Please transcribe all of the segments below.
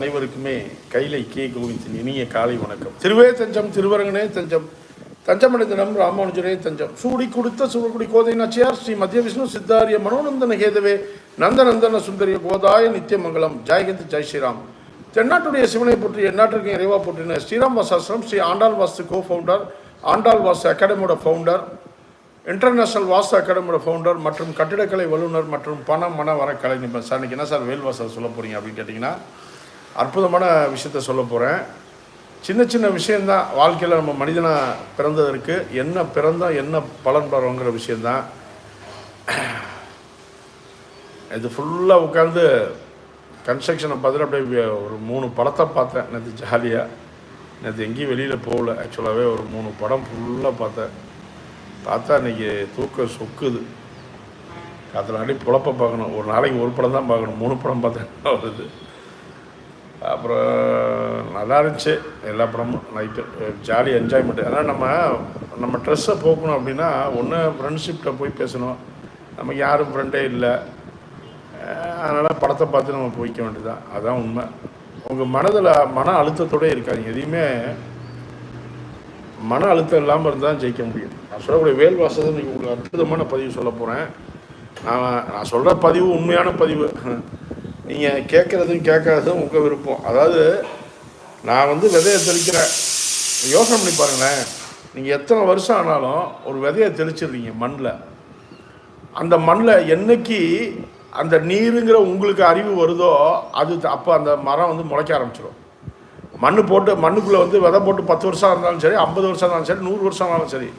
அனைவருக்குமே கைலை கே கோவிந்தின் இனிய காலை வணக்கம். திருவே தஞ்சம் திருவரங்கனே தஞ்சம் தஞ்சமடைந்தனம் ராமானுஜரே தஞ்சம். சூடி கொடுத்த சூழக்குடி கோதை நச்சியார் ஸ்ரீ மத்திய விஷ்ணு சித்தாரிய மனோநந்தன கேதவே நந்தநந்தன சுந்தரிய கோதாய நித்தியமங்கலம் ஜெயகந்த் ஜெய் ஸ்ரீராம். தென்னாட்டுடைய சிவனை போற்றி எந்நாட்டிற்கும் இறைவா போற்றின ஸ்ரீராம் வாசாசிரம் ஸ்ரீ ஆண்டாள் வாஸ்து கோ ஃபவுண்டர் ஆண்டாள் வாஸ்து அகாடமியோட ஃபவுண்டர் இன்டர்நேஷனல் வாஸ்து அகாடமியோட ஃபவுண்டர் மற்றும் கட்டிடக்கலை வல்லுநர் மற்றும் பண மன வர கலை நிபுணர். சார் இன்னைக்கு என்ன சார் வேல்வாசல் சொல்ல போறீங்க அப்படின்னு கேட்டிங்கன்னா அற்புதமான விஷயத்த சொல்ல போகிறேன் சின்ன சின்ன விஷயந்தான் வாழ்க்கையில் நம்ம மனிதனாக பிறந்ததற்கு என்ன பிறந்தால் என்ன பலன் பெறோங்கிற விஷயந்தான் இது ஃபுல்லாக உட்காந்து கன்ஸ்ட்ரக்ஷனை பார்த்துட்டு அப்படியே ஒரு மூணு படத்தை பார்த்தேன் நேற்று ஜாலியாக நேற்று எங்கேயும் வெளியில் போகல. ஆக்சுவலாகவே ஒரு மூணு படம் ஃபுல்லாக பார்த்தேன். பார்த்தா இன்னைக்கு தூக்கம் சொக்குது. காற்று நாடி பொழப்ப பார்க்கணும். ஒரு நாளைக்கு ஒரு படம் தான் பார்க்கணும். மூணு படம் பார்த்தேன். வருது அப்புறம் நல்லா இருந்துச்சு. எல்லா படமும் நைட்டு ஜாலி என்ஜாய்மெண்ட்டு ஆனால் நம்ம நம்ம ட்ரெஸ்ஸை போக்கணும் அப்படின்னா ஒன்று ஃப்ரெண்ட்ஷிப்கிட்ட போய் பேசணும். நமக்கு யாரும் ஃப்ரெண்டே இல்லை. அதனால் படத்தை பார்த்து நம்ம போய்க்க வேண்டியதுதான். அதுதான் உண்மை. உங்கள் மனதில் மன அழுத்தத்தோடு இருக்காதிங்க. எதையுமே மன அழுத்தம் இல்லாமல் இருந்தால் ஜெயிக்க முடியும். நான் சொல்லக்கூடிய வேல் வாசத்தை நீங்கள் உங்களுக்கு அற்புதமான பதிவு சொல்ல போகிறேன் நான் நான் சொல்கிற பதிவு உண்மையான பதிவு. நீங்கள் கேட்குறதும் கேட்காததும் உங்கள் விருப்பம். அதாவது நான் வந்து விதையை தெளிக்கிறேன். யோசனை பண்ணி பாருங்களேன். நீங்கள் எத்தனை வருஷம் ஆனாலும் ஒரு விதையை தெளிச்சிடுறீங்க மண்ணில் அந்த மண்ணில் என்னைக்கு அந்த நீருங்கிற உங்களுக்கு அறிவு வருதோ அது அப்போ அந்த மரம் வந்து முளைக்க ஆரம்பிச்சிடும். மண் போட்டு மண்ணுக்குள்ளே வந்து விதை போட்டு பத்து வருஷம் இருந்தாலும் சரி ஐம்பது வருஷம் இருந்தாலும் சரி நூறு வருஷம் ஆனாலும் சரி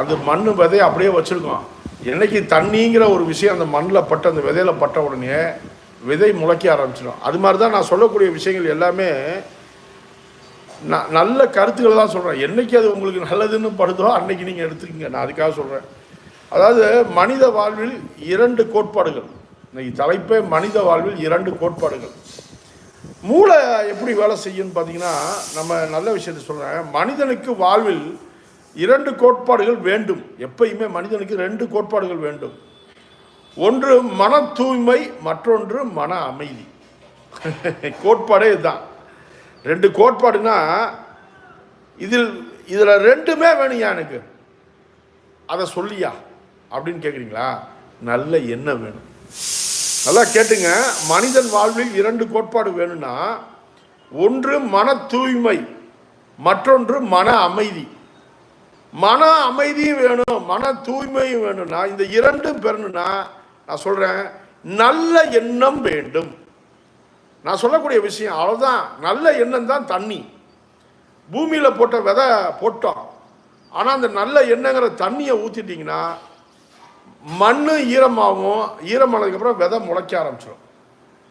அது மண் விதையை அப்படியே வச்சுருக்கோம். என்னைக்கு தண்ணிங்கிற ஒரு விஷயம் அந்த மண்ணில் பட்டு அந்த விதையில் பட்ட உடனே விதை முளைக்க ஆரம்பிச்சிடும். அது மாதிரி தான் நான் சொல்லக்கூடிய விஷயங்கள் எல்லாமே ந நல்ல கருத்துக்களை தான் சொல்கிறேன் என்றைக்கு அது உங்களுக்கு நல்லதுன்னு படுதோ அன்னைக்கு நீங்கள் எடுத்துக்கங்க. நான் அதுக்காக சொல்கிறேன் அதாவது மனித வாழ்வில் இரண்டு கோட்பாடுகள். இன்னைக்கு தலைப்பே மனித வாழ்வில் இரண்டு கோட்பாடுகள். மூளை எப்படி வேலை செய்யும்னு பார்த்தீங்கன்னா நம்ம நல்ல விஷயத்தை சொல்கிறேன் மனிதனுக்கு வாழ்வில் இரண்டு கோட்பாடுகள் வேண்டும். எப்பயுமே மனிதனுக்கு ரெண்டு கோட்பாடுகள் வேண்டும். ஒன்று மன தூய்மை மற்றொன்று மன அமைதி. கோட்பாடே இதுதான். ரெண்டு கோட்பாடுனா இதில் இதில் ரெண்டுமே வேணுயா எனக்கு. அதை சொல்லியா? அப்படின்னு கேட்குறீங்களா நல்ல எண்ணம் வேணும். நல்லா கேட்டுங்க. மனிதன் வாழ்வில் இரண்டு கோட்பாடு வேணும்னா ஒன்று மன தூய்மை மற்றொன்று மன அமைதி. மன அமைதியும் வேணும் மன தூய்மையும் வேணும்னா இந்த இரண்டும் பெறணும்னா நான் சொல்கிறேன் நல்ல எண்ணம் வேண்டும். நான் சொல்லக்கூடிய விஷயம் அவ்வளோதான் நல்ல எண்ணம் தான் தண்ணி. பூமியில் போட்ட விதை போட்டோம். ஆனால் அந்த நல்ல எண்ணங்கிற தண்ணியை ஊற்றிட்டிங்கன்னா மண் ஈரமாகவும் ஈரமானதுக்கப்புறம் விதை முளைக்க ஆரம்பிச்சிடும்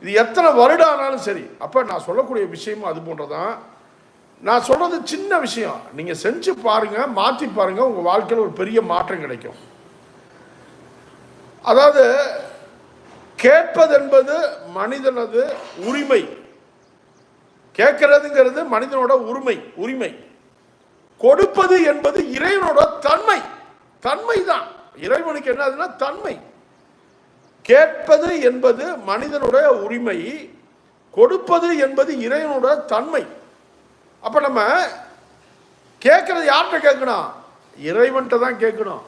இது எத்தனை வருடம் ஆனாலும் சரி. அப்போ நான் சொல்லக்கூடிய விஷயமும் அது போன்றதான் நான் சொல்கிறது சின்ன விஷயம். நீங்கள் செஞ்சு பாருங்கள் மாற்றி பாருங்கள் உங்கள் வாழ்க்கையில் ஒரு பெரிய மாற்றம் கிடைக்கும். அதாவது கேட்பதென்பது மனிதனது உரிமை. கேட்கறதுங்கிறது மனிதனோட உரிமை உரிமை. கொடுப்பது என்பது இறைவனோட தன்மை. தன்மை தான் இறைவனுக்கு என்னதுன்னா தன்மை. கேட்பது என்பது மனிதனுடைய உரிமை. கொடுப்பது என்பது இறைவனோட தன்மை. அப்ப நம்ம கேட்கறது யார்கிட்ட கேட்கணும்? இறைவன்கிட்ட தான் கேட்கணும்.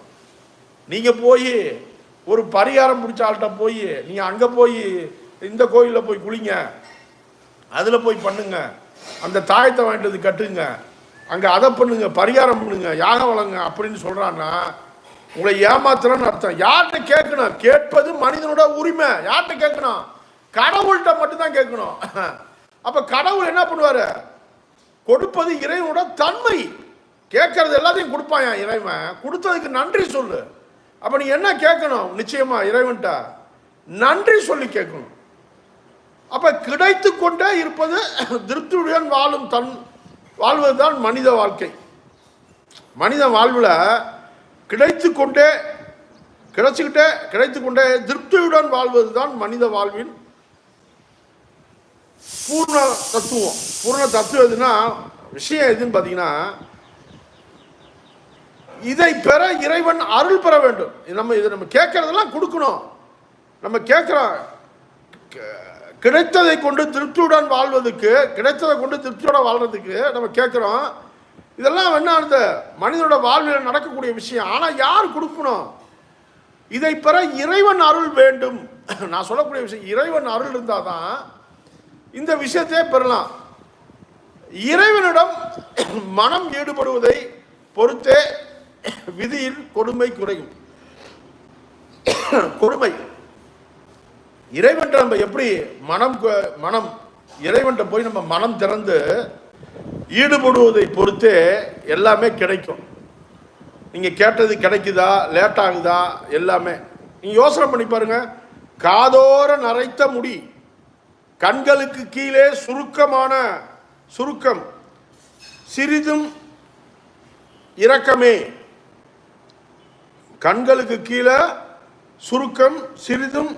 நீங்க போய் ஒரு பரிகாரம் பிடிச்ச ஆள்கிட்ட போய் நீங்கள் அங்கே போய் இந்த கோயிலில் போய் குளிங்க. அதில் போய் பண்ணுங்க. அந்த தாயத்தை வாங்கிட்டு கட்டுங்க. அங்கே அதை பண்ணுங்க பரிகாரம் பண்ணுங்க யாகம் வளங்க அப்படின்னு சொல்கிறான்னா உங்களை ஏமாத்துறன்னு அர்த்தம். யார்கிட்ட கேட்கணும்? கேட்பது மனிதனோட உரிமை. யார்கிட்ட கேட்கணும்? கடவுள்கிட்ட மட்டும்தான் கேட்கணும். அப்போ கடவுள் என்ன பண்ணுவார்? கொடுப்பது இறைவனோட தன்மை. கேட்கறது எல்லாத்தையும் கொடுப்பான் இறைவன். கொடுத்ததுக்கு நன்றி சொல்லு. அப்போ நீ என்ன கேட்கணும்? நிச்சயமா இறைவன்ட்ட நன்றி சொல்லி கேட்கணும். அப்போ கிடைத்து கொண்டே இருப்பது திருப்தியுடன் வாழும் தன் வாழ்வது தான் மனித வாழ்க்கை. மனித வாழ்வில் கிடைத்து கொண்டே கிடைச்சிக்கிட்டே கிடைத்து கொண்டே திருப்தியுடன் வாழ்வது தான் மனித வாழ்வின் பூர்ண தத்துவம். பூர்ண தத்துவம் எதுனா விஷயம் எதுன்னு பார்த்தீங்கன்னா இதை பெற இறைவன் அருள் பெற வேண்டும். இது நம்ம இதை நம்ம கேட்கறதெல்லாம் கொடுக்கணும். நம்ம கேட்குறோம் கிடைத்ததை கொண்டு திருப்தியுடன் வாழ்வதற்கு கிடைத்ததை கொண்டு திருப்தியோட வாழ்றதுக்கு நம்ம கேட்குறோம். இதெல்லாம் என்ன அந்த மனிதனோட வாழ்வில் நடக்கக்கூடிய விஷயம். ஆனால் யார் கொடுக்கணும்? இதை பெற இறைவன் அருள் வேண்டும். நான் சொல்லக்கூடிய விஷயம் இறைவன் அருள் இருந்தால் தான் இந்த விஷயத்தையே பெறலாம். இறைவனிடம் மனம் ஈடுபடுவதை பொறுத்தே விதியில் கொடுமை குறையும். கொடுமை. இறைவன்ட்ட நம்ம எப்படி மனம் மனம் இறைவன்ட்ட போய் நம்ம மனம் திறந்து ஈடுபடுவதை பொறுத்தே எல்லாமே கிடைக்கும். நீங்கள் கேட்டது கிடைக்குதா லேட் ஆகுதா எல்லாமே. நீங்கள் யோசனை பண்ணி பாருங்க. காதோர நரைத்த முடி. கண்களுக்கு கீழே சுருக்கமான சுருக்கம். சிறிதும் இரக்கமே. கண்களுக்கு கீழே சுருக்கம் சிறிதும்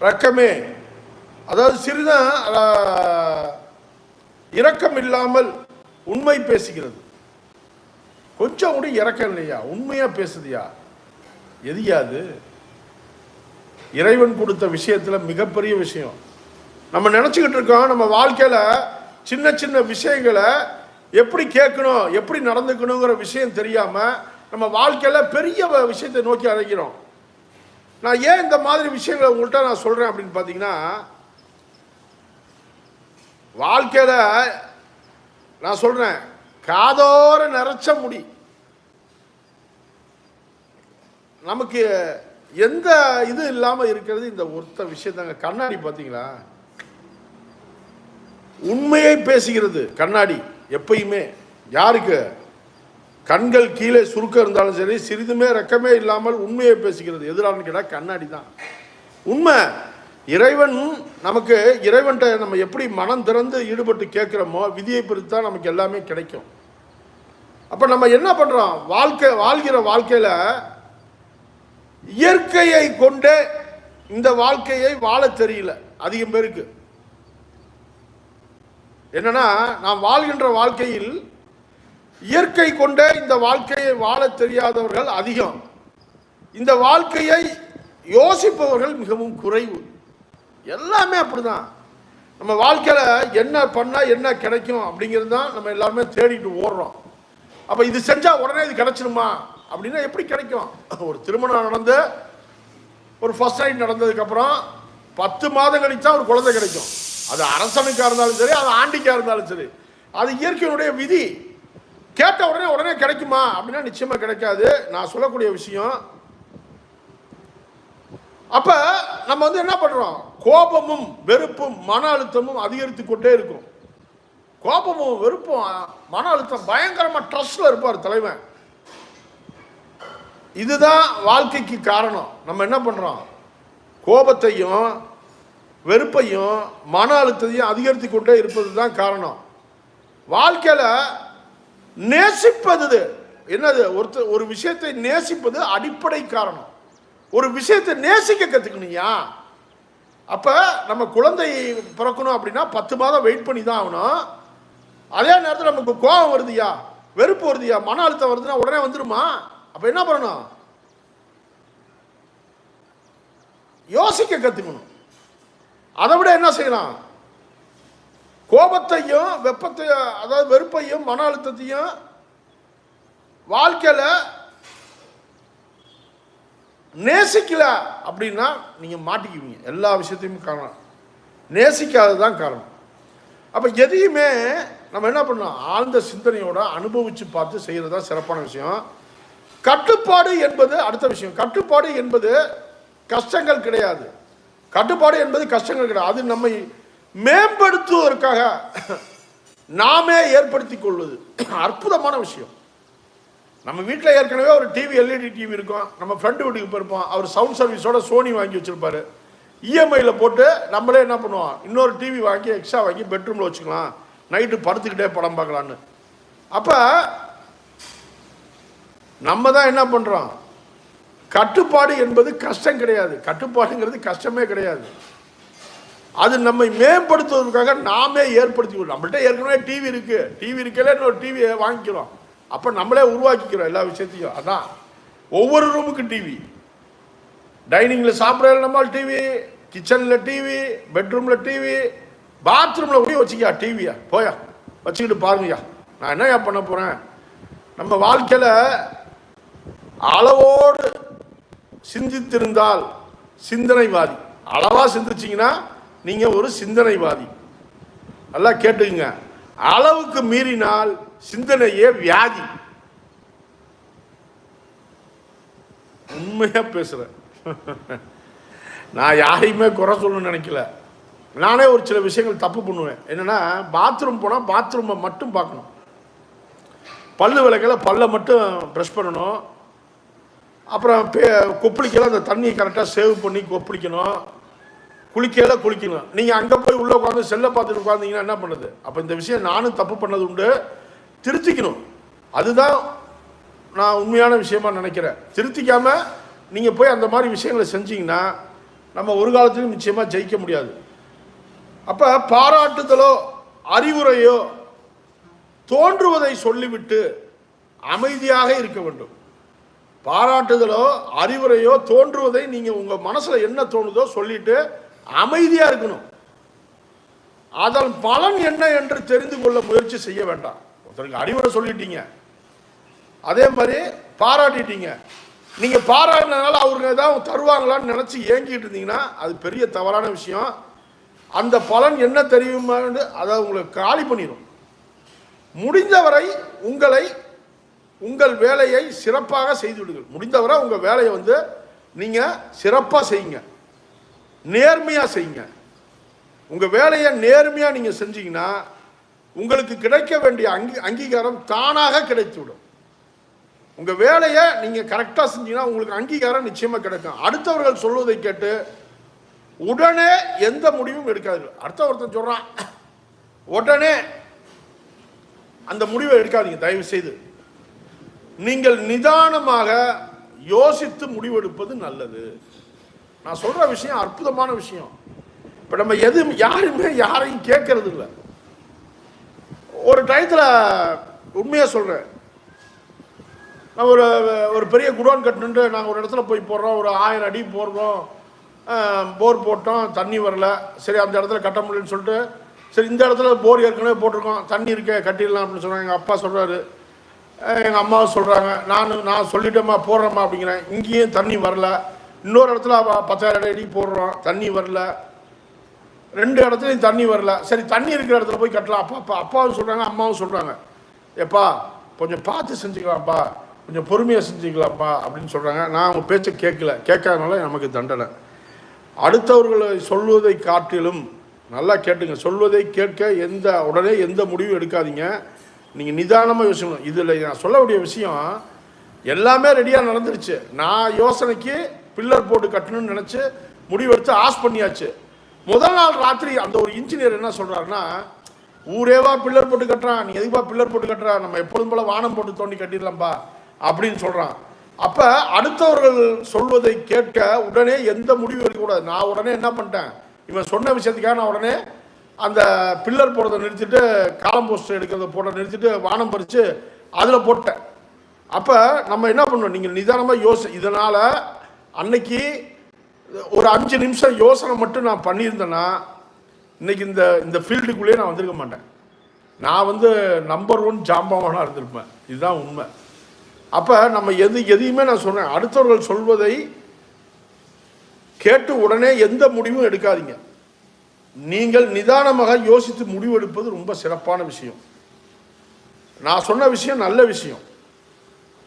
ரக்கமே அதாவது சிறிதும் இரக்கம் இல்லாமல் உண்மை பேசுகிறது. கொஞ்சம் கூட இறக்கம் இல்லையா? உண்மையா பேசுதியா? எதியாது. இறைவன் கொடுத்த விஷயத்துல மிகப்பெரிய விஷயம். நம்ம நினச்சிக்கிட்டு இருக்கோம் நம்ம வாழ்க்கையில சின்ன சின்ன விஷயங்களை எப்படி கேட்கணும் எப்படி நடந்துக்கணுங்கிற விஷயம் தெரியாமல் நம்ம வாழ்க்கையில் பெரிய விஷயத்தை நோக்கி அழைக்கிறோம். நான் ஏன் இந்த மாதிரி விஷயங்களை உங்கள்கிட்ட நான் சொல்கிறேன் அப்படின்னு பார்த்தீங்கன்னா வாழ்க்கையில் நான் சொல்கிறேன் காதோர நிறைச்ச முடி. நமக்கு எந்த இது இல்லாமல் இருக்கிறது இந்த ஒருத்த விஷயத்தாங்க. கண்ணாடி பார்த்தீங்களா உண்மையை பேசுகிறது கண்ணாடி. எப்பயுமே யாருக்கு? கண்கள் கீழே சுருக்கம் இருந்தாலும் சரி சிறிதுமே ரெக்கமே இல்லாமல் உண்மையை பேசுகிறது. எதிரானு கேட்டால் கண்ணாடி தான் உண்மை இறைவன் நமக்கு இறைவன்கிட்ட நம்ம எப்படி மனம் திறந்து ஈடுபட்டு கேட்குறோமோ விதியை பொறுத்து தான் நமக்கு எல்லாமே கிடைக்கும். அப்போ நம்ம என்ன பண்ணுறோம் வாழ்க்கை வாழ்கிற வாழ்க்கையில் இயற்கையை கொண்டே இந்த வாழ்க்கையை வாழ தெரியல. அதிகம் பேருக்கு. என்னன்னா நாம் வாழ்கின்ற வாழ்க்கையில் இயற்கை கொண்டே இந்த வாழ்க்கையை வாழ தெரியாதவர்கள் அதிகம். இந்த வாழ்க்கையை யோசிப்பவர்கள் மிகவும் குறைவு. எல்லாமே அப்படிதான். நம்ம வாழ்க்கையில் என்ன பண்ணால் என்ன கிடைக்கும் அப்படிங்கிறது தான் நம்ம எல்லாருமே தேடிட்டு ஓடுறோம். அப்போ இது செஞ்சால் உடனே இது கிடைச்சிருமா? அப்படின்னா எப்படி கிடைக்கும்? ஒரு திருமணம் நடந்து ஒரு ஃபர்ஸ்ட் நைட் நடந்ததுக்கப்புறம் பத்து மாதம் கழிச்சா ஒரு குழந்தை கிடைக்கும். அது அரசனுக்காக இருந்தாலும் சரி அது ஆண்டிக்காக இருந்தாலும் சரி அது இயற்கையினுடைய விதி. கேட்ட உடனே உடனே கிடைக்குமா? அப்படின்னா நிச்சயமா கிடைக்காது. நான் சொல்லக்கூடிய விஷயம் அப்ப நம்ம வந்து என்ன பண்றோம்? கோபமும் வெறுப்பும் மன அழுத்தமும் அதிகரித்து கொண்டே இருக்கும். கோபமும் வெறுப்பும் மன அழுத்தம் பயங்கரமா ட்ரஸ்ட்ல இருப்பார் தலைவன். இதுதான் வாழ்க்கைக்கு காரணம். நம்ம என்ன பண்றோம்? கோபத்தையும் வெறுப்பையும் மன அழுத்தத்தையும் அதிகரித்து கொண்டே இருப்பது தான் காரணம். வாழ்க்கையில் நேசிப்பது இது. என்னது? ஒருத்தர் ஒரு விஷயத்தை நேசிப்பது அடிப்படை காரணம். ஒரு விஷயத்தை நேசிக்க கத்துக்கணுயா அப்போ நம்ம குழந்தை பிறக்கணும் அப்படின்னா பத்து மாதம் வெயிட் பண்ணி தான் ஆகணும். அதே நேரத்தில் நமக்கு கோபம் வருதுயா? வெறுப்பு வருதுயா? மன அழுத்தம் வருதுன்னா உடனே வந்துடுமா அப்போ என்ன பண்ணணும்? யோசிக்க கற்றுக்கணும் அதை விட என்ன செய்யலாம்? கோபத்தையும் வெப்பத்தையும் அதாவது வெறுப்பையும் மன அழுத்தத்தையும் வாழ்க்கையில் நேசிக்கல அப்படின்னா நீங்கள் மாட்டிக்குவீங்க. எல்லா விஷயத்தையும் காரணம். நேசிக்காததான் காரணம். அப்போ எதையுமே நம்ம என்ன பண்ணோம் ஆழ்ந்த சிந்தனையோட அனுபவித்து பார்த்து செய்கிறது தான் சிறப்பான விஷயம். கட்டுப்பாடு என்பது அடுத்த விஷயம். கட்டுப்பாடு என்பது கஷ்டங்கள் கிடையாது. கட்டுப்பாடு என்பது கஷ்டங்கள் கிடையாது. அது நம்மை மேம்படுத்துவதற்காக நாமே ஏற்படுத்தி கொள்வது. அற்புதமான விஷயம். நம்ம வீட்டில் ஏற்கனவே ஒரு டிவி எல்இடி டிவி இருக்கும். நம்ம ஃப்ரெண்டு வீட்டுக்கு போயிருப்போம். அவர் சவுண்ட் சர்வீஸோட சோனி வாங்கி வச்சிருப்பாரு. இஎம்ஐயில் போட்டு நம்மளே என்ன பண்ணுவோம்? இன்னொரு டிவி வாங்கி எக்ஸ்ட்ரா வாங்கி பெட்ரூமில் வச்சுக்கலாம். நைட்டு படுத்துக்கிட்டே படம் பார்க்கலான்னு. அப்போ நம்ம தான் என்ன பண்ணுறோம் கட்டுப்பாடு என்பது கஷ்டம் கிடையாது. கட்டுப்பாடுங்கிறது கஷ்டமே கிடையாது. அது நம்மை மேம்படுத்துவதற்காக நாமே ஏற்படுத்தி கொள்ளும் நம்மள்கிட்ட ஏற்கனவே டிவி இருக்கு. டிவி இருக்கல இன்னொரு டிவியை வாங்கிக்கிறோம். அப்போ நம்மளே உருவாக்கிக்கிறோம் எல்லா விஷயத்தையும். அதான். ஒவ்வொரு ரூமுக்கும் டிவி டைனிங்கில் சாப்பிட்ற நம்மால் டிவி கிச்சனில் டிவி பெட்ரூமில் டிவி பாத்ரூமில் கூட வச்சுக்கியா டிவியா போயா வச்சுக்கிட்டு பாருங்கய்யா. நான் என்னய்யா பண்ண போகிறேன் நம்ம வாழ்க்கையில் அளவோடு சிந்தித்திருந்தால் சிந்தனைவாதி. அளவாக சிந்திச்சிங்கன்னா நீங்கள் ஒரு சிந்தனைவாதி. நல்லா கேட்டுக்குங்க. அளவுக்கு மீறினால் சிந்தனையே வியாதி. உண்மையாக பேசுகிறேன் நான் யாரையுமே குறை சொல்லணும்னு நினைக்கல. நானே ஒரு சில விஷயங்கள் தப்பு பண்ணுவேன். என்னன்னா பாத்ரூம் போனால் பாத்ரூமை மட்டும் பார்க்கணும். பல்லு விளக்கல பல்லை மட்டும் ப்ரெஷ் பண்ணணும். அப்புறம் பே கொப்பளிக்கல அந்த தண்ணியை கரெக்டாக சேவ் பண்ணி கொப்பளிக்கணும். குளிக்கையில் குளிக்கணும். நீங்கள் அங்கே போய் உள்ளே உட்காந்து செல்லை பார்த்துட்டு உட்காந்தீங்கன்னா என்ன பண்ணுது? அப்போ இந்த விஷயம் நானும் தப்பு பண்ணது உண்டு. திருத்திக்கணும். அதுதான் நான் உண்மையான விஷயமா நினைக்கிறேன். திருத்திக்காம நீங்கள் போய் அந்த மாதிரி விஷயங்களை செஞ்சீங்கன்னா நம்ம ஒரு காலத்துலையும் நிச்சயமாக ஜெயிக்க முடியாது. அப்போ பாராட்டுதலோ அறிவுரையோ தோன்றுவதை சொல்லிவிட்டு அமைதியாக இருக்க வேண்டும். பாராட்டுதலோ அறிவுரையோ தோன்றுவதை நீங்கள் உங்கள் மனசில் என்ன தோணுதோ சொல்லிட்டு அமைதியாக இருக்கணும். அதன் பலன் என்ன என்று தெரிந்து கொள்ள முயற்சி செய்ய வேண்டாம். ஒருத்தருக்கு அறிவுரை சொல்லிட்டீங்க. அதே மாதிரி பாராட்டிட்டீங்க. நீங்கள் பாராட்டினதுனால அவருங்க ஏதாவது தருவாங்களான்னு நினச்சி ஏங்கிட்டு இருந்தீங்கன்னா அது பெரிய தவறான விஷயம். அந்த பலன் என்ன தெரியுமான்னு அதை உங்களுக்கு காலி பண்ணிடும் முடிந்தவரை உங்களை உங்கள் வேலையை சிறப்பாக செய்து விடுங்கள் முடிந்தவரை உங்கள் வேலையை வந்து நீங்கள் சிறப்பாக செய்யுங்க. நேர்மையாக செய்யுங்க. உங்கள் வேலையை நேர்மையாக நீங்கள் செஞ்சீங்கன்னா உங்களுக்கு கிடைக்க வேண்டிய அங்கி அங்கீகாரம் தானாக கிடைத்துவிடும். உங்கள் வேலையை நீங்கள் கரெக்டாக செஞ்சீங்கன்னா உங்களுக்கு அங்கீகாரம் நிச்சயமாக கிடைக்கும். அடுத்தவர்கள் சொல்வதை கேட்டு உடனே எந்த முடிவும் எடுக்காதீர்கள். அடுத்த ஒருத்தன் சொல்கிறான் உடனே அந்த முடிவை எடுக்காதீங்க. தயவு செய்து நீங்கள் நிதானமாக யோசித்து முடிவெடுப்பது நல்லது. நான் சொல்ற விஷயம் அற்புதமான விஷயம். இப்ப நம்ம எது யாருமே யாரையும் கேட்கறது இல்லை ஒரு டயத்தில் உண்மையாக சொல்கிறேன் நான் ஒரு ஒரு பெரிய குடோன் கட்டுன்ட்டு நாங்கள் ஒரு இடத்துல போய் போடுறோம் ஒரு ஆயிரம் அடி போடுறோம் போர் போட்டோம் தண்ணி வரல. சரி அந்த இடத்துல கட்ட முடியலன்னு சொல்லிட்டு சரி இந்த இடத்துல போர் ஏற்கனவே போட்டிருக்கோம் தண்ணி இருக்கே கட்டிடலாம் அப்படின்னு சொன்னாங்க. எங்கள் அப்பா சொல்கிறாரு எங்கள் அம்மாவை சொல்கிறாங்க நான் நான் சொல்லிட்டேம்மா போடுறேம்மா அப்படிங்கிறேன் இங்கேயும் தண்ணி வரல. இன்னொரு இடத்துல பத்தாயிரம் அடி போடுறோம் தண்ணி வரல. ரெண்டு இடத்துலையும் தண்ணி வரல. சரி தண்ணி இருக்கிற இடத்துல போய் கட்டலாம். அப்பா அப்பா அப்பாவும் சொல்கிறாங்க அம்மாவும் சொல்கிறாங்க எப்பா கொஞ்சம் பார்த்து செஞ்சுக்கலாம்ப்பா. கொஞ்சம் பொறுமையாக செஞ்சுக்கலாம்ப்பா அப்படின்னு சொல்கிறாங்க நான் அவங்க பேச்சை கேட்கல. கேட்காதனால நமக்கு தண்டனை. அடுத்தவர்களை சொல்வதை காட்டிலும் நல்லா கேட்டுங்க. சொல்வதை கேட்க எந்த உடனே எந்த முடிவும் எடுக்காதீங்க. நீங்கள் நிதானமாக யோசிக்கணும். இதில் நான் சொல்லக்கூடிய விஷயம் எல்லாமே ரெடியாக நடந்துருச்சு. நான் யோசனைக்கு பில்லர் போட்டு கட்டணும்னு நினச்சி முடிவெடுத்து ஆஸ் பண்ணியாச்சு. முதல் நாள் ராத்திரி அந்த ஒரு இன்ஜினியர் என்ன சொல்கிறாருன்னா ஊரேவா பில்லர் போட்டு கட்டுறான். நீ எதுக்குப்பா பில்லர் போட்டு கட்டுறா? நம்ம எப்பொழுதும் போல் வானம் போட்டு தோண்டி கட்டிடலாம்ப்பா அப்படின்னு சொல்கிறான் அப்போ அடுத்தவர்கள் சொல்வதை கேட்க உடனே எந்த முடிவு எடுக்கக்கூடாது. நான் உடனே என்ன பண்ணிட்டேன்? இவன் சொன்ன விஷயத்துக்காக நான் உடனே அந்த பில்லர் போடுறதை நிறுத்திட்டு காலம் போஸ்டர் எடுக்கிறத போட நிறுத்திட்டு வானம் பறித்து அதில் போட்டேன். அப்போ நம்ம என்ன பண்ணோம் நீங்கள் நிதானமாக யோசி இதனால் அன்னைக்கு ஒரு அஞ்சு நிமிஷம் யோசனை மட்டும் நான் பண்ணியிருந்தேன்னா இன்றைக்கி இந்த இந்த ஃபீல்டுக்குள்ளேயே நான் வந்திருக்க மாட்டேன். நான் வந்து நம்பர் ஒன் ஜாம்பவானாக இருந்திருப்பேன். இதுதான் உண்மை. அப்போ நம்ம எது எதையுமே நான் சொன்னேன். அடுத்தவர்கள் சொல்வதை கேட்டு உடனே எந்த முடிவும் எடுக்காதீங்க. நீங்கள் நிதானமாக யோசித்து முடிவெடுப்பது ரொம்ப சிறப்பான விஷயம். நான் சொன்ன விஷயம் நல்ல விஷயம்.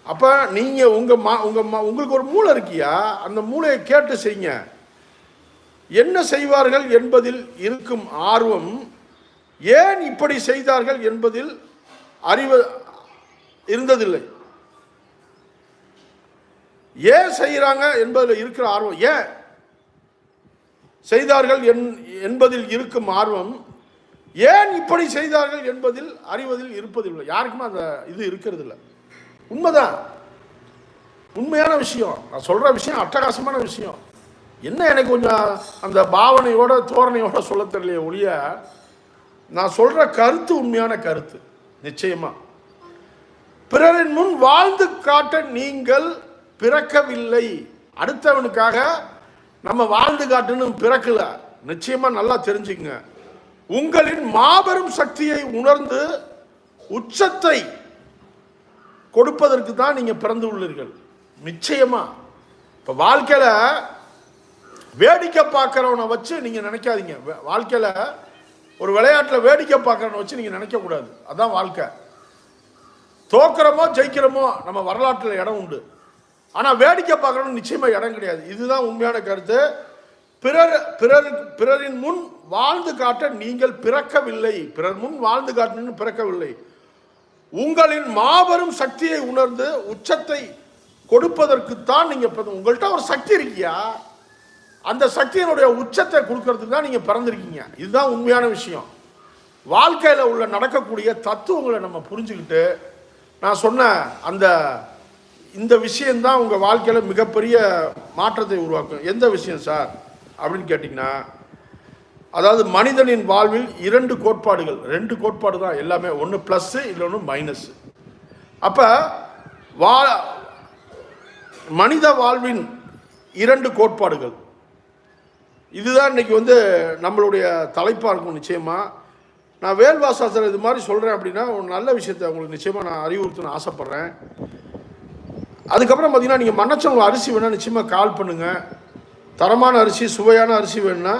அப்போ நீங்கள் உங்கள் மா உங்கள் மா உங்களுக்கு ஒரு மூளை இருக்கியா? அந்த மூளையை கேட்டு செய்யுங்க. என்ன செய்வார்கள் என்பதில் இருக்கும் ஆர்வம் ஏன் இப்படி செய்தார்கள் என்பதில் அறிவு இருந்ததில்லை. ஏன் செய்கிறாங்க என்பதில் இருக்கிற ஆர்வம் ஏன்? செய்தார்கள் என்- என்பதில் இருக்கும் ஆர்வம். ஏன் இப்படி செய்தார்கள் என்பதில் அறிவதில் இருப்பதில்லை யாருக்குமே அந்த இது இருக்கிறது இல்லை உண்மைதான். உண்மையான விஷயம். நான் சொல்கிற விஷயம் அட்டகாசமான விஷயம். என்ன எனக்கு கொஞ்சம் அந்த பாவனையோட தோரணையோட சொல்ல தெரியலையே ஒழிய நான் சொல்கிற கருத்து உண்மையான கருத்து. நிச்சயமாக பிறரின் முன் வாழ்ந்து காட்ட நீங்கள் பிறக்கவில்லை. அடுத்தவனுக்காக நம்ம வாழ்ந்து காட்டுன்னு பிறக்கல. நிச்சயமா நல்லா தெரிஞ்சுங்க உங்களின் மாபெரும் சக்தியை உணர்ந்து உச்சத்தை கொடுப்பதற்கு தான் நீங்க பிறந்து உள்ளீர்கள். நிச்சயமா. இப்ப வாழ்க்கையில வேடிக்கை பார்க்கறவனை வச்சு நீங்க நினைக்காதீங்க. வே- வாழ்க்கையில ஒரு விளையாட்டில் வேடிக்கை பார்க்கறவனை வச்சு நீங்க நினைக்க கூடாது அதான் வாழ்க்கை. தோக்குறோமோ ஜெயிக்கிறோமோ நம்ம வரலாற்றில் இடம் உண்டு. ஆனால் வேடிக்கை பார்க்கணும்னு நிச்சயமாக இடம் கிடையாது. இதுதான் உண்மையான கருத்து. பிறர் பிறர் பிறரின் முன் வாழ்ந்து காட்ட நீங்கள் பிறக்கவில்லை. பிறர் முன் வாழ்ந்து காட்டணும்னு பிறக்கவில்லை. உங்களின் மாபெரும் சக்தியை உணர்ந்து உச்சத்தை கொடுப்பதற்குத்தான் நீங்கள் உங்கள்கிட்ட ஒரு சக்தி இருக்கியா? அந்த சக்தியினுடைய உச்சத்தை கொடுக்கறதுக்கு தான் நீங்கள் பிறந்திருக்கீங்க. இதுதான் உண்மையான விஷயம். வாழ்க்கையில் உள்ள நடக்கக்கூடிய தத்துவங்களை நம்ம புரிஞ்சுக்கிட்டு நான் சொன்ன அந்த இந்த விஷயந்தான் உங்கள் வாழ்க்கையில் மிகப்பெரிய மாற்றத்தை உருவாக்கும். எந்த விஷயம் சார்? அப்படின்னு கேட்டிங்கன்னா அதாவது மனிதனின் வாழ்வில் இரண்டு கோட்பாடுகள் ரெண்டு கோட்பாடு தான் எல்லாமே. ஒன்று ப்ளஸ்ஸு இன்னொன்று மைனஸ் அப்போ வா மனித வாழ்வின் இரண்டு கோட்பாடுகள். இதுதான் இன்னைக்கு வந்து நம்மளுடைய தலைப்பாக இருக்கும் நிச்சயமாக நான் வேல்வாசாசர் இது மாதிரி சொல்கிறேன் அப்படின்னா ஒரு நல்ல விஷயத்தை உங்களுக்கு நிச்சயமாக நான் அறிவுறுத்தணும்னு ஆசைப்பட்றேன். அதுக்கப்புறம் பார்த்தீங்கன்னா நீங்கள் மன்னச்சவங்க அரிசி வேணால் நிச்சயமாக கால் பண்ணுங்கள் தரமான அரிசி சுவையான அரிசி வேணும்னா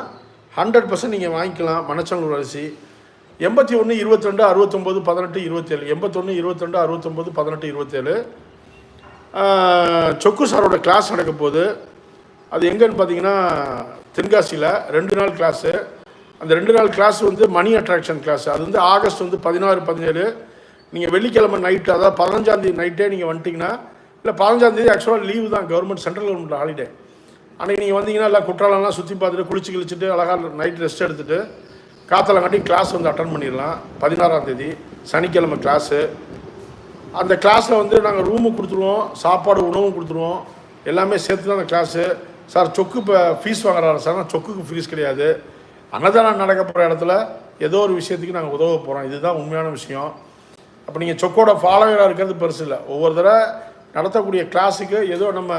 ஹண்ட்ரட் பர்சன்ட் நீங்கள் வாங்கிக்கலாம் மணச்சவங்களூர் அரிசி. எண்பத்தி ஒன்று இருபத்திரெண்டு அறுபத்தொம்போது பதினெட்டு இருபத்தேழு எண்பத்தொன்று இருபத்திரெண்டு அறுபத்தொம்போது பதினெட்டு இருபத்தேழு சொக்கு சாரோட கிளாஸ் நடக்க போகுது. அது எங்கேன்னு பார்த்தீங்கன்னா தென்காசியில் ரெண்டு நாள் கிளாஸு அந்த ரெண்டு நாள் கிளாஸ் வந்து மணி அட்ராக்ஷன் கிளாஸ் அது வந்து ஆகஸ்ட் வந்து பதினாறு பதினேழு. நீங்கள் வெள்ளிக்கிழமை நைட்டு அதாவது பதினஞ்சாந்தேதி நைட்டே நீங்கள் வந்துட்டிங்கன்னா இல்லை பதினஞ்சாந்தேதி ஆக்சுவலாக லீவு தான். கவர்மெண்ட் சென்ட்ரல் கவர்மெண்ட் ஹாலிடே அன்றைக்கி நீங்கள் வந்தீங்கன்னா எல்லாம் குற்றாலம்லாம் சுற்றி பார்த்துட்டு குளிச்சு கிழிச்சிட்டு அழகாக நைட் ரெஸ்ட் எடுத்துட்டு காத்தலங்காட்டி கிளாஸ் வந்து அட்டன் பண்ணிடலாம். பதினாறாம் தேதி சனிக்கிழமை கிளாஸு அந்த கிளாஸில் வந்து நாங்கள் ரூமு கொடுத்துருவோம் சாப்பாடு உணவும் கொடுத்துருவோம். எல்லாமே சேர்த்து தான் அந்த கிளாஸு சார் சொக்கு இப்போ ஃபீஸ் வாங்குறாரு சார். நான் சொக்குக்கு ஃபீஸ் கிடையாது. அன்னதானம் நடக்க போகிற இடத்துல ஏதோ ஒரு விஷயத்துக்கு நாங்கள் உதவ போகிறோம் இதுதான் உண்மையான விஷயம். அப்போ நீங்கள் சொக்கோட ஃபாலோவராக இருக்கிறது பெருசு இல்லை. ஒவ்வொரு தடவை நடத்தக்கூடிய கிளாஸுக்கு ஏதோ நம்ம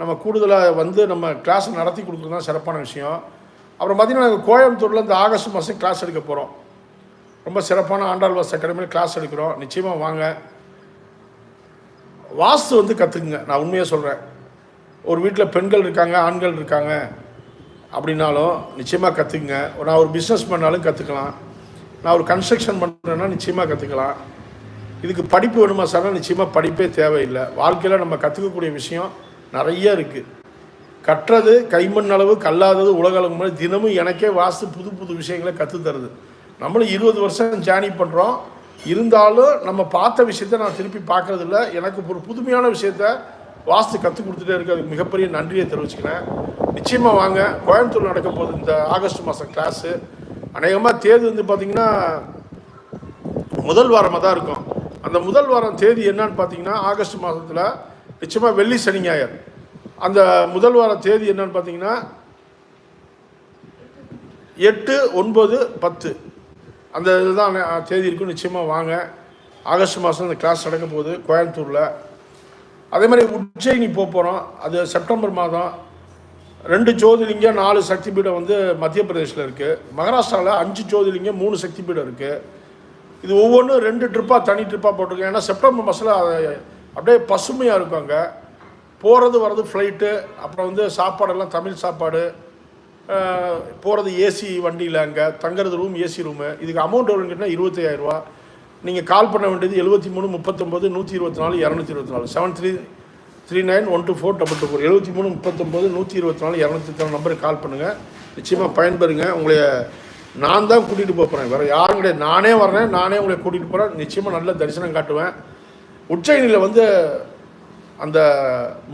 நம்ம கூடுதலாக வந்து நம்ம கிளாஸ் நடத்தி கொடுக்குறது தான் சிறப்பான விஷயம். அப்புறம் பார்த்திங்கன்னா நாங்கள் கோயம்புத்தூரில் இந்த ஆகஸ்ட் மாதம் கிளாஸ் எடுக்க போகிறோம் ரொம்ப சிறப்பான ஆண்டாள் வாஸ் அகாடமியில் கிளாஸ் எடுக்கிறோம். நிச்சயமாக வாங்க. வாஸ்து வந்து கற்றுக்குங்க நான் உண்மையாக சொல்கிறேன் ஒரு வீட்டில் பெண்கள் இருக்காங்க ஆண்கள் இருக்காங்க அப்படின்னாலும் நிச்சயமாக கற்றுக்குங்க நான் ஒரு பிஸ்னஸ் பண்ணாலும் கற்றுக்கலாம் நான் ஒரு கன்ஸ்ட்ரக்ஷன் பண்ணுறேன்னா நிச்சயமாக கற்றுக்கலாம் இதுக்கு படிப்பு வேணுமா சார்னா நிச்சயமாக படிப்பே தேவையில்லை. வாழ்க்கையில் நம்ம கற்றுக்கக்கூடிய விஷயம் நிறைய இருக்குது கற்றது கைமண் அளவு கல்லாதது உலகளவு மாதிரி தினமும் எனக்கே வாஸ்து புது புது விஷயங்களை கற்றுத்தருது நம்மளும் இருபது வருஷம் ஜேர்னி பண்ணுறோம் இருந்தாலும் நம்ம பார்த்த விஷயத்த நான் திருப்பி பார்க்கறது எனக்கு ஒரு புதுமையான விஷயத்த வாஸ்து கற்றுக் கொடுத்துட்டே இருக்கு. அதுக்கு மிகப்பெரிய நன்றியை தெரிவிச்சுக்கிறேன். நிச்சயமாக வாங்க. கோயம்புத்தூர் நடக்க போகுது இந்த ஆகஸ்ட் மாதம் கிளாஸு அநேகமாக தேதி வந்து பார்த்திங்கன்னா முதல் வாரமாக தான் இருக்கும். அந்த முதல் வாரம் தேதி என்னன்னு பார்த்தீங்கன்னா ஆகஸ்ட் மாதத்தில் நிச்சயமாக வெள்ளி சனி ஞாயிறு. அந்த முதல் வார தேதி என்னன்னு பார்த்தீங்கன்னா எட்டு ஒன்பது பத்து. அந்த இதுதான் தேதி இருக்கும். நிச்சயமாக வாங்க. ஆகஸ்ட் மாதம் அந்த கிளாஸ் நடக்க போகுது கோயம்புத்தூரில். அதே மாதிரி உஜ்ஜயினி போக போகிறோம் அது செப்டம்பர் மாதம். ரெண்டு ஜோதிலிங்கம் நாலு சக்தி பீடம் வந்து மத்திய பிரதேசில் இருக்குது மகாராஷ்டிராவில் அஞ்சு ஜோதிலிங்கம் மூணு சக்தி பீடம் இருக்குது இது ஒவ்வொன்றும் ரெண்டு ட்ரிப்பாக தனி ட்ரிப்பாக போட்டிருக்கேன். ஏன்னா செப்டம்பர் மாதத்தில் அப்படியே பசுமையாக இருக்கும் அங்கே. போகிறது வர்றது ஃப்ளைட்டு அப்புறம் வந்து சாப்பாடெல்லாம் தமிழ் சாப்பாடு போகிறது ஏசி வண்டியில் அங்கே தங்குறது ரூம் ஏசி ரூமு இதுக்கு அமௌண்ட் எவ்வளோன்னு கேட்டால் இருபத்தையாயிரரூவா நீங்கள் கால் பண்ண வேண்டியது எழுபத்தி மூணு முப்பத்தொம்போது நூற்றி இருபத்தி நாலு இரநூத்தி இருபத்தி நாலு. Seven three three nine one two four double two four எழுபத்தி மூணு முப்பத்தொம்போது நூற்றி இருபத்தி நாலு இரநூத்தி நாலு நம்பருக்கு கால் பண்ணுங்கள் நிச்சயமாக பயன்பெறுங்க. உங்களை நான் தான் கூட்டிகிட்டு போகிறேன் வேறு யாரும் கிடையாது. நானே வர்றேன். நானே உங்களை கூட்டிகிட்டு போகிறேன் நிச்சயமாக நல்ல தரிசனம் காட்டுவேன். உச்சயினியில் வந்து அந்த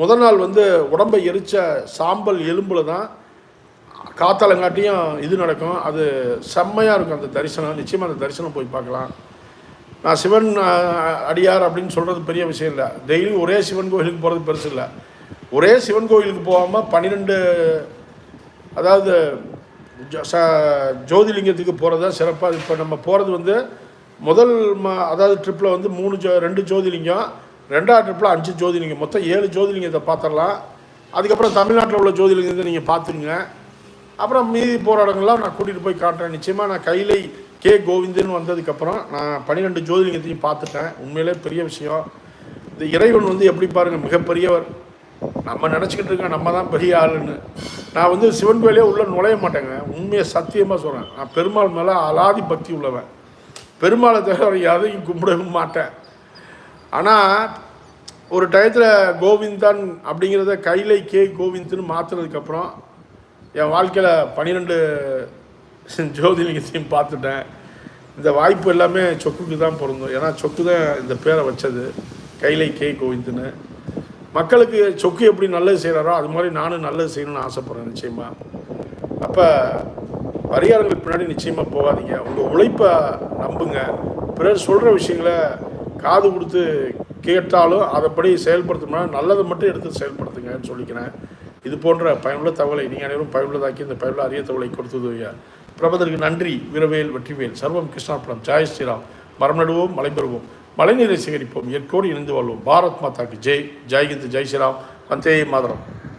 முதல் நாள் வந்து உடம்பை எரிச்ச சாம்பல் எலும்பில் தான் காத்தாலங்காட்டியும் இது நடக்கும். அது செம்மையாக இருக்கும் அந்த தரிசனம். நிச்சயமாக அந்த தரிசனம் போய் பார்க்கலாம். நான் சிவன் அடியார் அப்படின்னு சொல்கிறது பெரிய விஷயம் இல்லை. டெய்லி ஒரே சிவன் கோயிலுக்கு போகிறது பெருசு இல்லை. ஒரே சிவன் கோயிலுக்கு போகாமல் பன்னிரெண்டு அதாவது ச- ஜோதிலிங்கத்துக்கு போகிறது தான் சிறப்பாக இப்போ நம்ம போகிறது வந்து முதல் மா அதாவது ட்ரிப்பில் வந்து மூணு ஜோ ரெண்டு ஜோதிலிங்கம் ரெண்டாவது ட்ரிப்பில் அஞ்சு ஜோதிலிங்கம். மொத்தம் ஏழு ஜோதிலிங்கத்தை பார்த்துடலாம் அதுக்கப்புறம் தமிழ்நாட்டில் உள்ள ஜோதிலிங்கத்தை நீங்கள் பார்த்துங்க அப்புறம் மீதி போராட்டங்கள்லாம் நான் கூட்டிகிட்டு போய் காட்டுறேன். நிச்சயமாக நான் கையிலை கே கோவிந்தன் வந்ததுக்கப்புறம் நான் பன்னிரெண்டு ஜோதிலிங்கத்தையும் பார்த்துட்டேன் உண்மையிலே பெரிய விஷயம். இந்த இறைவன் வந்து எப்படி பாருங்கள் மிகப்பெரியவர். நம்ம நினச்சிக்கிட்டு இருக்கோம் நம்ம தான் பெரிய ஆளுன்னு. நான் வந்து சிவன் கோயிலே உள்ளே நுழைய மாட்டேங்க. உண்மையை சத்தியமாக சொல்கிறேன் நான் பெருமாள் மேலே அலாதி பக்தி உள்ளவன். பெருமாளை தவிர யாரையும் கும்பிடவும் மாட்டேன். ஆனால் ஒரு டயத்தில் கோவிந்தன் அப்படிங்கிறத கைலை கே. கோவிந்த்னு மாற்றுனதுக்கப்புறம் என் வாழ்க்கையில் பன்னிரெண்டு ஜோதிலிங்கத்தையும் பார்த்துட்டேன். இந்த வாய்ப்பு எல்லாமே சொக்குக்கு தான் பிறந்தோம் ஏன்னா சொக்கு தான் இந்த பேரை வச்சது. கைலை கே. கோவிந்துன்னு மக்களுக்கு சொக்கு எப்படி நல்லது செய்கிறாரோ அது மாதிரி நானும் நல்லது செய்யணும்னு ஆசைப்பட்றேன் நிச்சயமாக அப்போ பரிகாரங்களுக்கு பின்னாடி நிச்சயமாக போகாதீங்க. உங்கள் உழைப்பை நம்புங்க. பிறர் சொல்கிற விஷயங்களை காது கொடுத்து கேட்டாலும் அதைப்படி செயல்படுத்தணும்னா நல்லதை மட்டும் எடுத்து செயல்படுத்துங்கன்னு சொல்லிக்கிறேன். இது போன்ற பயனுள்ள தகவலை நீங்கள் அனைவரும் பயனுள்ளதாக்கி இந்த பயனுள்ள அரிய தகவலை கொடுத்தது பிரபதற்கு நன்றி. வீரவேல் வெற்றிவேல். சர்வம் கிருஷ்ணாபுரம் ஜாய் ஸ்ரீராம். மரம் நடுவோம் மலை பெறுவோம். மழைநீரை சேகரிப்போம். இயற்கையோடு இணைந்து வாழ்வோம். பாரத் மாதாக்கு ஜெய். ஜெய்ஹிந்த் ஜெய் ஸ்ரீராம். வந்தே மாதரம்.